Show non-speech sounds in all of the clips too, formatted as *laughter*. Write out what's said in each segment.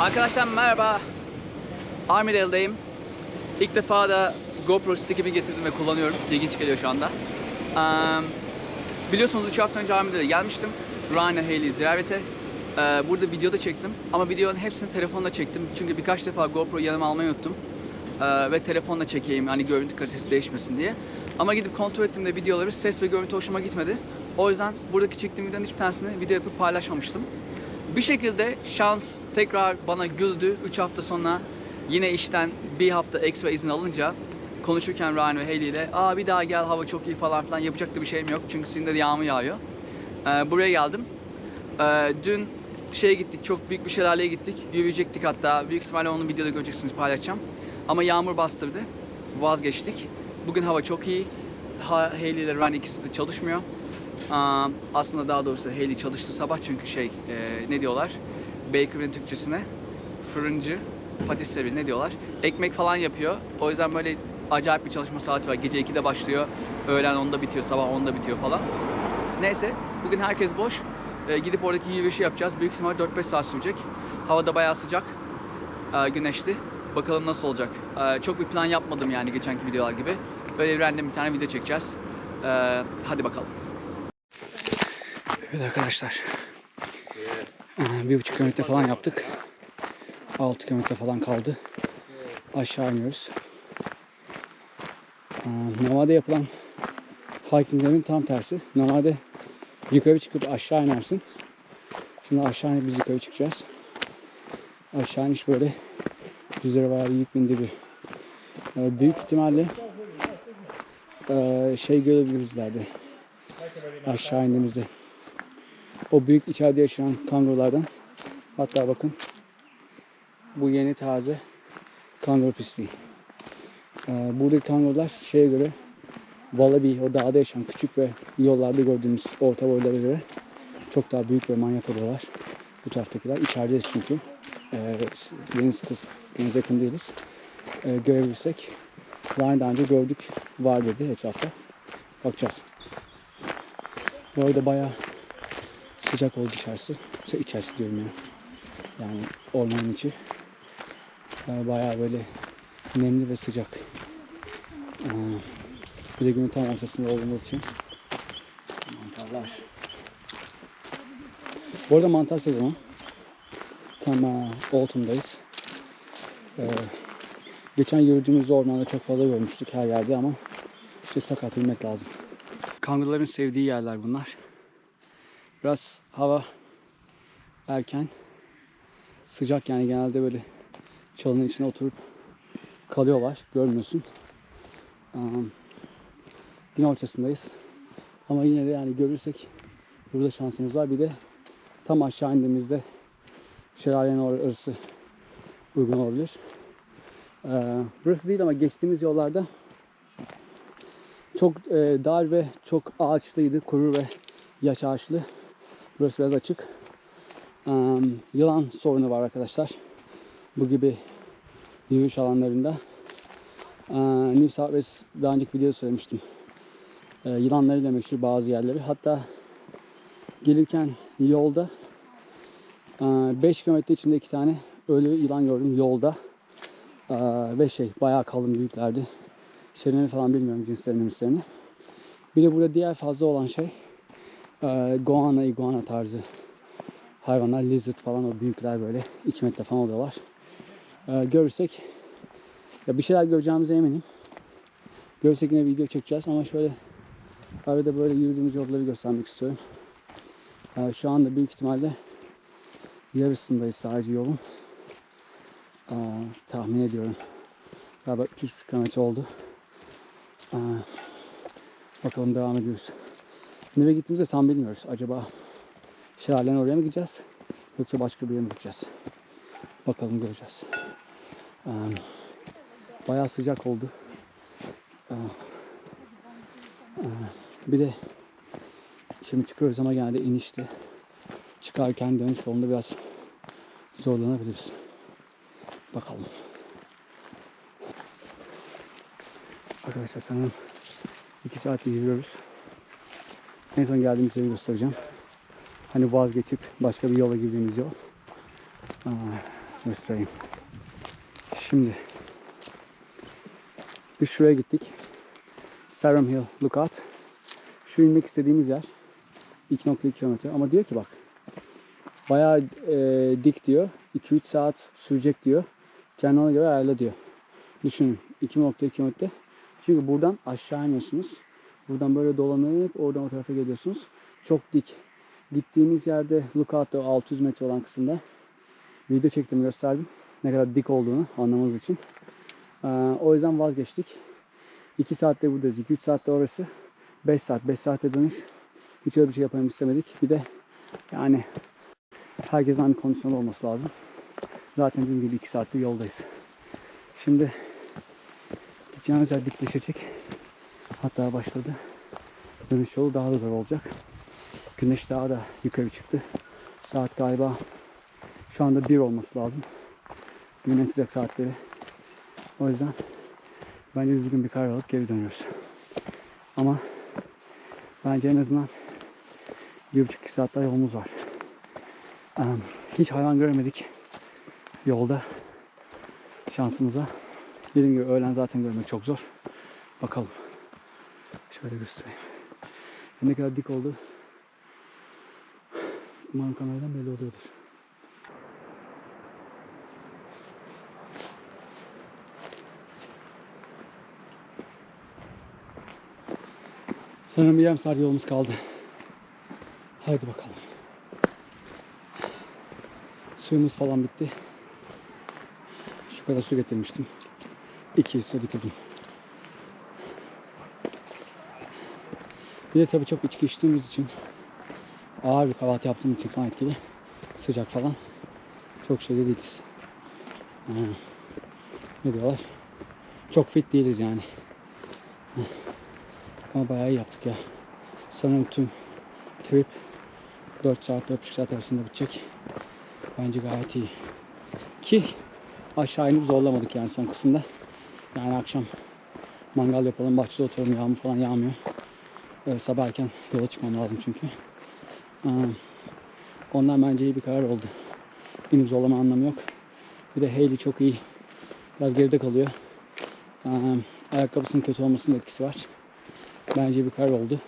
Arkadaşlar merhaba. Armidale'dayım. İlk defa da GoPro stickimi getirdim ve kullanıyorum. İlginç geliyor şu anda. Eee, biliyorsunuz 3 hafta önce Armidale'e gelmiştim. Ryan ve Haley'i ziyarete. Eee, burada videoda çektim. Ama videonun hepsini telefonla çektim. Çünkü birkaç defa GoPro'yu yanıma almayı unuttum. Eee, ve telefonla çekeyim hani görüntü kalitesi değişmesin diye. Ama gidip kontrol ettiğimde videoları ses ve görüntü hoşuma gitmedi. O yüzden buradaki çektiğim videonun hiçbir tanesini video yapıp paylaşmamıştım. Bir şekilde şans tekrar bana güldü. 3 hafta sonra yine işten bir hafta ekstra izin alınca konuşurken Ryan ve Haley ile aa bir daha gel hava çok iyi falan filan yapacak da bir şeyim yok çünkü sizin de yağmur yağıyor. Ee, buraya geldim. Ee, dün şeye gittik çok büyük bir şelaleye gittik. Yürüyecektik hatta büyük ihtimalle onu videoda göreceksiniz paylaşacağım. Ama yağmur bastırdı. Vazgeçtik. Bugün hava çok iyi. Ha, Haley ile Ryan ikisi de çalışmıyor. Aslında daha doğrusu Haley çalıştı sabah çünkü şey e, ne diyorlar? Baker'ın Türkçesine fırıncı, patisserie ne diyorlar? Ekmek falan yapıyor. O yüzden böyle acayip bir çalışma saati var. Gece 2'de başlıyor, öğlen 10'da bitiyor, sabah 10'da bitiyor falan. Neyse bugün herkes boş. Ee, gidip oradaki yürüyüşü yapacağız. Büyük ihtimal 4-5 saat sürecek. Hava da bayağı sıcak. Ee, güneşli. Bakalım nasıl olacak. Ee, çok bir plan yapmadım yani geçenki videolar gibi. Böyle random bir tane video çekeceğiz. Ee, hadi bakalım. Evet arkadaşlar. Bir buçuk kilometre falan yaptık. 6 kilometre falan kaldı. Aşağı iniyoruz. Normalde yapılan hikinglerin tam tersi. Normalde yukarı çıkıp aşağı inersin. Şimdi aşağı inip biz yukarı çıkacağız. Aşağı iniş böyle düzlere var yük bindi bir. Ee, Büyük ihtimalle ee, şey görebiliriz ileride. Aşağı indiğimizde. O büyük içeride yaşayan kangurulardan. Hatta bakın bu yeni taze kanguru pisliği. Ee, buradaki kangurular şeye göre Wallaby, o dağda yaşayan küçük ve yollarda gördüğümüz orta boylara göre çok daha büyük ve manyak oluyorlar. Bu taraftakiler. İçerideyiz çünkü. Ee, deniz kız, denize yakın değiliz. Ee, görebilirsek. Ryan daha önce gördük. Var dedi etrafta. Bakacağız. Bu arada bayağı sıcak oldu içerisi. Şey, içerisi diyorum ya. Yani ormanın içi. Ee, bayağı böyle nemli ve sıcak. Ee, bir de günün tam ortasında olduğumuz için mantarlar. Bu arada mantar sezonu. Tam e. Ee, geçen yürüdüğümüz ormanda çok fazla görmüştük her yerde ama işte sakat bilmek lazım. Kanguruların sevdiği yerler bunlar. Biraz hava erken. Sıcak yani genelde böyle çalının içine oturup kalıyorlar. Görmüyorsun. Um, gün ortasındayız. Ama yine de yani görürsek burada şansımız var. Bir de tam aşağı indiğimizde şelalenin orası uygun olabilir. Ee, burası değil ama geçtiğimiz yollarda çok e, dar ve çok ağaçlıydı. Kuru ve yaş ağaçlı. Burası biraz açık. Ee, yılan sorunu var arkadaşlar. Bu gibi yürüyüş alanlarında. Ee, New South Wales daha önceki videoda söylemiştim. Ee, yılanlarıyla meşhur bazı yerleri. Hatta gelirken yolda 5 kilometre içinde iki tane ölü yılan gördüm yolda. Ee, ve şey bayağı kalın büyüklerdi. Şeylerini falan bilmiyorum cinslerini mislerini. Bir de burada diğer fazla olan şey e, goana, iguana tarzı hayvanlar, lizard falan o büyükler böyle 2 metre falan oluyorlar. E, görürsek ya bir şeyler göreceğimize eminim. Görsek yine video çekeceğiz ama şöyle arada böyle yürüdüğümüz yolları göstermek istiyorum. E, şu anda büyük ihtimalle yarısındayız sadece yolun. E, tahmin ediyorum. Galiba 3,5 kilometre oldu. E, bakalım devam ediyoruz. Nereye gittiğimizi tam bilmiyoruz. Acaba şelalenin oraya mı gideceğiz? Yoksa başka bir yere mi gideceğiz? Bakalım göreceğiz. Ee, bayağı sıcak oldu. Ee, bir de şimdi çıkıyoruz ama genelde inişti. Çıkarken dönüş yolunda biraz zorlanabiliriz. Bakalım. Arkadaşlar sanırım 2 saat yürüyoruz. En son geldiğimiz yeri göstereceğim. Hani vazgeçip başka bir yola girdiğimiz yol. Aa, göstereyim. Şimdi biz şuraya gittik. Sarum Hill Lookout. Şu inmek istediğimiz yer 2.2 kilometre ama diyor ki bak bayağı e, dik diyor. 2-3 saat sürecek diyor. Kendine göre ayarla diyor. Düşünün 2.2 kilometre. Çünkü buradan aşağı iniyorsunuz. Buradan böyle dolanıp oradan o tarafa geliyorsunuz. Çok dik. Gittiğimiz yerde Lookout'ta o 600 metre olan kısımda video çektim gösterdim. Ne kadar dik olduğunu anlamanız için. Ee, o yüzden vazgeçtik. 2 saatte buradayız. 2-3 saatte orası. 5 saat. 5 saatte dönüş. Hiç öyle bir şey yapalım istemedik. Bir de yani herkesin aynı kondisyonda olması lazım. Zaten dediğim gibi 2 saatte yoldayız. Şimdi gideceğimiz yer dikleşecek. Hatta başladı. Dönüş yolu daha da zor olacak. Güneş daha da yukarı çıktı. Saat galiba şu anda 1 olması lazım. Günün sıcak saatleri. O yüzden bence düzgün bir karar alıp geri dönüyoruz. Ama bence en azından bir buçuk iki saat daha yolumuz var. Em, Hiç hayvan göremedik yolda şansımıza. Dediğim gibi öğlen zaten görmek çok zor. Bakalım. Şöyle göstereyim. Ne kadar dik oldu. Umarım kameradan belli oluyordur. Sanırım bir yarım saat yolumuz kaldı. Haydi bakalım. Suyumuz falan bitti. Şu kadar su getirmiştim. İki su bitirdim. Bir de tabii çok içki içtiğimiz için ağır bir kahvaltı yaptığım için falan etkili. Sıcak falan. Çok şeyde değiliz. Ne diyorlar? Çok fit değiliz yani. Ama bayağı iyi yaptık ya. Sanırım tüm trip 4 saat 4,5 saat arasında bitecek. Bence gayet iyi. Ki aşağı inip zorlamadık yani son kısımda. Yani akşam mangal yapalım, bahçede oturalım, yağmur falan yağmıyor. Ee, sabah erken yola çıkmam lazım çünkü. Ee, ondan bence iyi bir karar oldu. Benim zorlama anlamı yok. Bir de Hayley çok iyi. Biraz geride kalıyor. Ee, ayakkabısının kötü olmasının etkisi var. Bence bir karar oldu.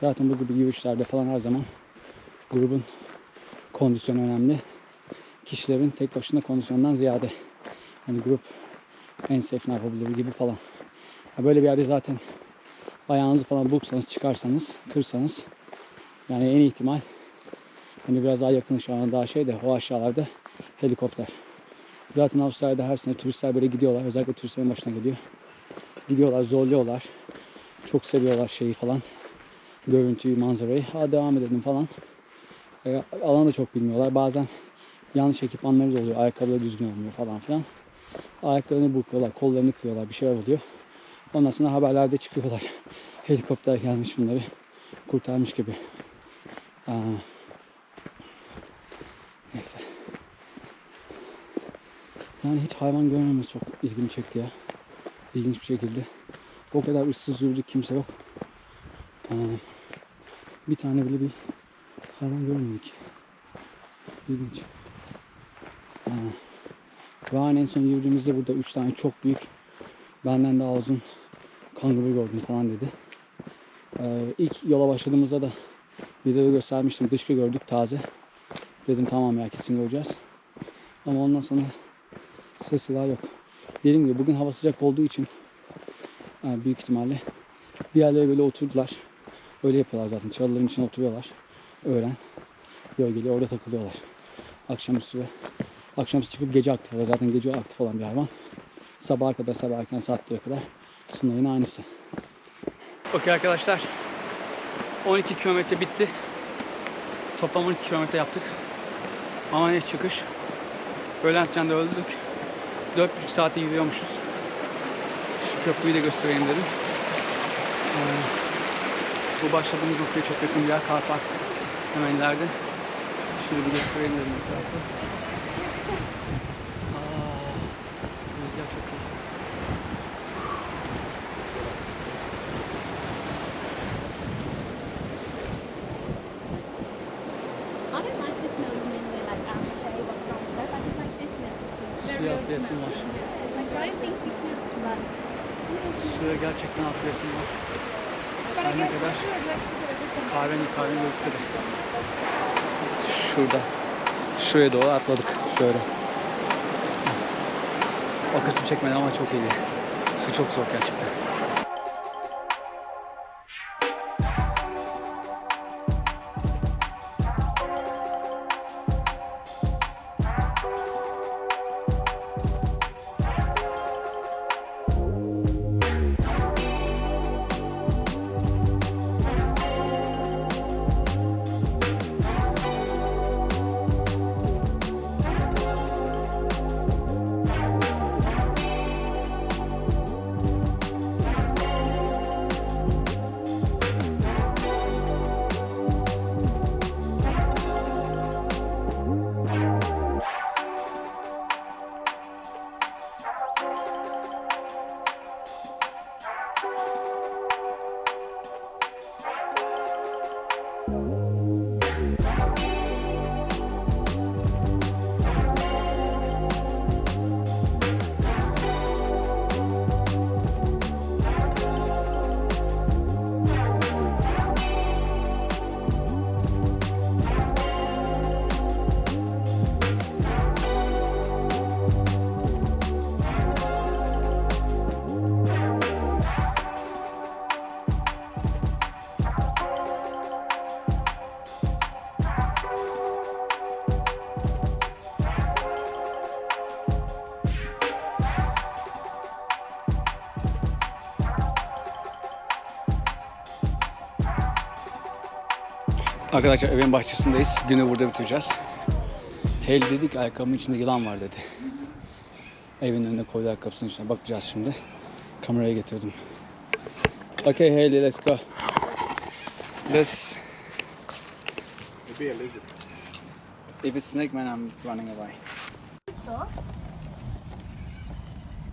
Zaten bu gibi yürüyüşlerde falan her zaman grubun kondisyonu önemli. Kişilerin tek başına kondisyondan ziyade. Hani grup en safe ne yapabilir gibi falan. Böyle bir yerde zaten ayağınızı falan burksanız, çıkarsanız, kırsanız yani en ihtimal hani biraz daha yakın şu an daha şey de o aşağılarda helikopter. Zaten Avustralya'da her sene turistler böyle gidiyorlar. Özellikle turistlerin başına geliyor. Gidiyorlar, zorluyorlar. Çok seviyorlar şeyi falan. Görüntüyü, manzarayı. Ha devam edelim falan. E, alanı da çok bilmiyorlar. Bazen yanlış ekipmanları da oluyor. Ayakkabıları düzgün olmuyor falan filan. Ayaklarını burkuyorlar, kollarını kırıyorlar. Bir şeyler oluyor. Ondan sonra haberlerde çıkıyorlar. *laughs* Helikopter gelmiş bunları kurtarmış gibi. Aa. Neyse. Yani hiç hayvan görmemiz çok ilgimi çekti ya. İlginç bir şekilde. O kadar ıssız yürüdük kimse yok. Aa. Bir tane bile bir hayvan görmedik. İlginç. Aa. Ryan en son yürüdüğümüzde burada üç tane çok büyük benden daha uzun kanguru gördüm falan dedi. Ee, ilk yola başladığımızda da videoda göstermiştim. Dışkı gördük taze. Dedim tamam ya kesin göreceğiz. Ama ondan sonra ses daha yok. Dediğim gibi bugün hava sıcak olduğu için yani büyük ihtimalle bir yerlere böyle oturdular. Öyle yapıyorlar zaten. Çalıların içine oturuyorlar. Öğlen. Gölgeli orada takılıyorlar. Akşamüstü ve akşamüstü çıkıp gece aktif. Zaten gece aktif olan bir hayvan. Sabaha kadar, sabah erken saatlere kadar Sunay'ın aynısı. Okey arkadaşlar. 12 kilometre bitti. Toplam 12 kilometre yaptık. Ama ne çıkış. Öğlen sıcağında öldük. 4,5 saate yürüyormuşuz. Şu köprüyü de göstereyim dedim. Ee, bu başladığımız noktaya çok yakın bir yer. Car Park hemen ileride. Şöyle bir göstereyim dedim etrafı. Aa, rüzgar çok iyi. I don't like this milk anyway, like aftershave or concept. I just like this milk. Suya atlayasım var. Like Ryan thinks he's good, but Suya gerçekten atlayasım var. but Her I ne guess kadar for sure I'd like to go a different kahveni kahveni gözükse de. Şurada. Şuraya doğru atladık. Şöyle. O kısmı çekmedi ama çok iyiydi. Su çok soğuk gerçekten. Arkadaşlar evin bahçesindeyiz. Günü burada bitireceğiz. Hel dedik ayakkabımın içinde yılan var dedi. Evin önüne koydu ayakkabısının içine. Bakacağız şimdi. Kameraya getirdim. Okay Hailey let's go. Let's... It'd be a lizard. If it's snake man I'm running away.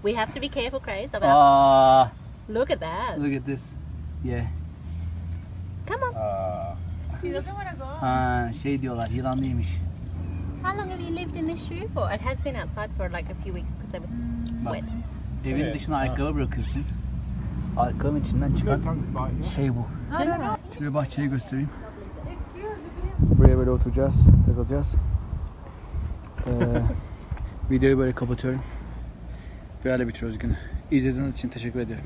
We have to be careful, Craze, about. Ah, Look at that. look at this. Yeah. Come on. Uh, Ha, şey diyorlar yılan değilmiş. How long have you lived in this shoe for? It has been outside for like a few weeks because it was Bak. wet. Evin Evet. dışına ayakkabı bırakıyorsun. Ayakkabının içinden çıkan şey bu. Şöyle bahçeyi göstereyim. Buraya böyle oturacağız, takılacağız. Ee, *laughs* videoyu böyle kapatıyorum. Böyle bitiriyoruz günü. İzlediğiniz için teşekkür ediyorum.